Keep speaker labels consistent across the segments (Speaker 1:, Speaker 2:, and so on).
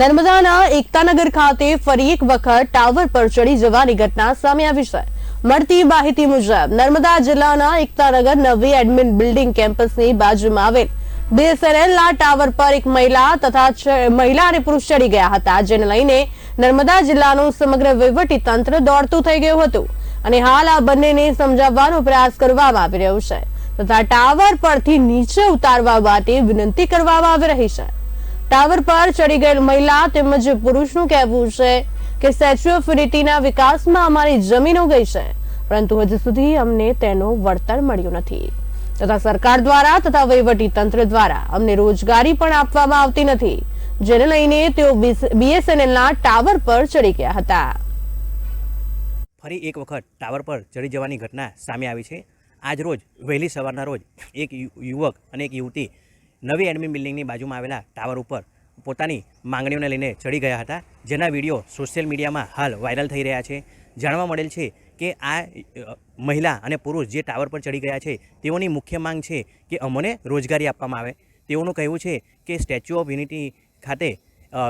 Speaker 1: નર્મદાના એકતાનગર ખાતે ફરી એક વખત ટાવર પર ચડી જવાની ઘટના સામે આવી છે. મળતી માહિતી મુજબ, નર્મદા જિલ્લાના એકતાનગર નવી એડમિન બિલ્ડિંગ કેમ્પસની બાજુમાં આવેલ BSNL ના ટાવર પર એક મહિલા તથા મહિલા અને પુરુષ ચડી ગયા હતા, જેને લઈને નર્મદા જિલ્લાનું સમગ્ર વહીવટી તંત્ર દોડતું થઈ ગયું હતું અને હાલ આ બંનેને સમજાવવાનો પ્રયાસ કરવામાં આવી રહ્યો છે તથા ટાવર પરથી નીચે ઉતારવા માટે વિનંતી કરવામાં આવી રહી છે. ટાવર પર ચડી ગયેલ મહિલા તેમજ પુરુષનું કહેવું છે કે સ્ટેચ્યુ ઓફ યુનિટીના વિકાસમાં અમારી જમીનો ગઈ છે, પરંતુ હજુ સુધી અમને તેનું વળતર મળ્યું નથી. તથા સરકાર દ્વારા તથા વહીવટી તંત્ર દ્વારા અમને રોજગારી પણ આપવામાં આવતી નથી, જેને લઈને તેઓ બીએસએનએલના ટાવર પર ચડી ગયા હતા.
Speaker 2: ફરી એક વખત ટાવર પર ચડી જવાની ઘટના સામે આવી છે. આજ રોજ વહેલી સવારના રોજ એક યુવક અને એક યુવતી નવી એડમિન બિલ્ડિંગની બાજુમાં આવેલા ટાવર ઉપર પોતાની માંગણીઓને લઈને ચડી ગયા હતા. જેના વીડિયો સોશિયલ મીડિયામાં હાલ વાયરલ થઈ રહ્યા છે. જાણવા મળેલ છે કે આ મહિલા અને પુરુષ જે ટાવર પર ચડી ગયા છે, તેઓની મુખ્ય માંગ છે કે અમને રોજગારી આપવામાં આવે. તેઓનું કહેવું છે કે સ્ટેચ્યુ ઓફ યુનિટી ખાતે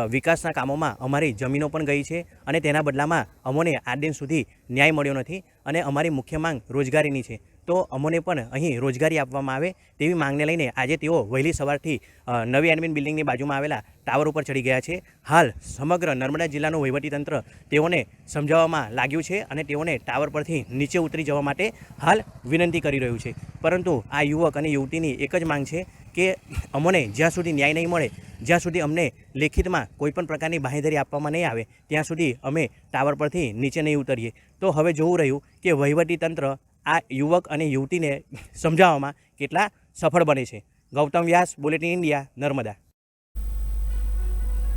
Speaker 2: વિકાસના કામોમાં અમારી જમીનો પણ ગઈ છે અને તેના બદલામાં અમોને આ દિન સુધી ન્યાય મળ્યો નથી અને અમારી મુખ્ય માંગ રોજગારીની છે. તો અમોને પણ અહીં રોજગારી આપવામાં આવે તેવી માંગને લઈને આજે તેઓ વહેલી સવારથી નવી એડમિન બિલ્ડિંગની બાજુમાં આવેલા ટાવર ઉપર ચડી ગયા છે. હાલ સમગ્ર નર્મદા જિલ્લાનું વહીવટીતંત્ર તેઓને સમજાવવામાં લાગ્યું છે અને તેઓને ટાવર પરથી નીચે ઉતરી જવા માટે હાલ વિનંતી કરી રહ્યું છે. પરંતુ આ યુવક અને યુવતીની એક જ માંગ છે કે અમને જ્યાં સુધી ન્યાય નહીં મળે જ્યાં સુધી અમને લેખિતમાં કોઈપણ પ્રકારની બાંહેધરી આપવામાં નહીં આવે, ત્યાં સુધી અમે ટાવર પરથી નીચે નહીં ઉતરીએ. તો હવે જોવું રહ્યું કે વહીવટી તંત્ર આ યુવક અને યુવતીને સમજાવવામાં કેટલા સફળ બને છે. Gautam Vyas bulletin India Narmada.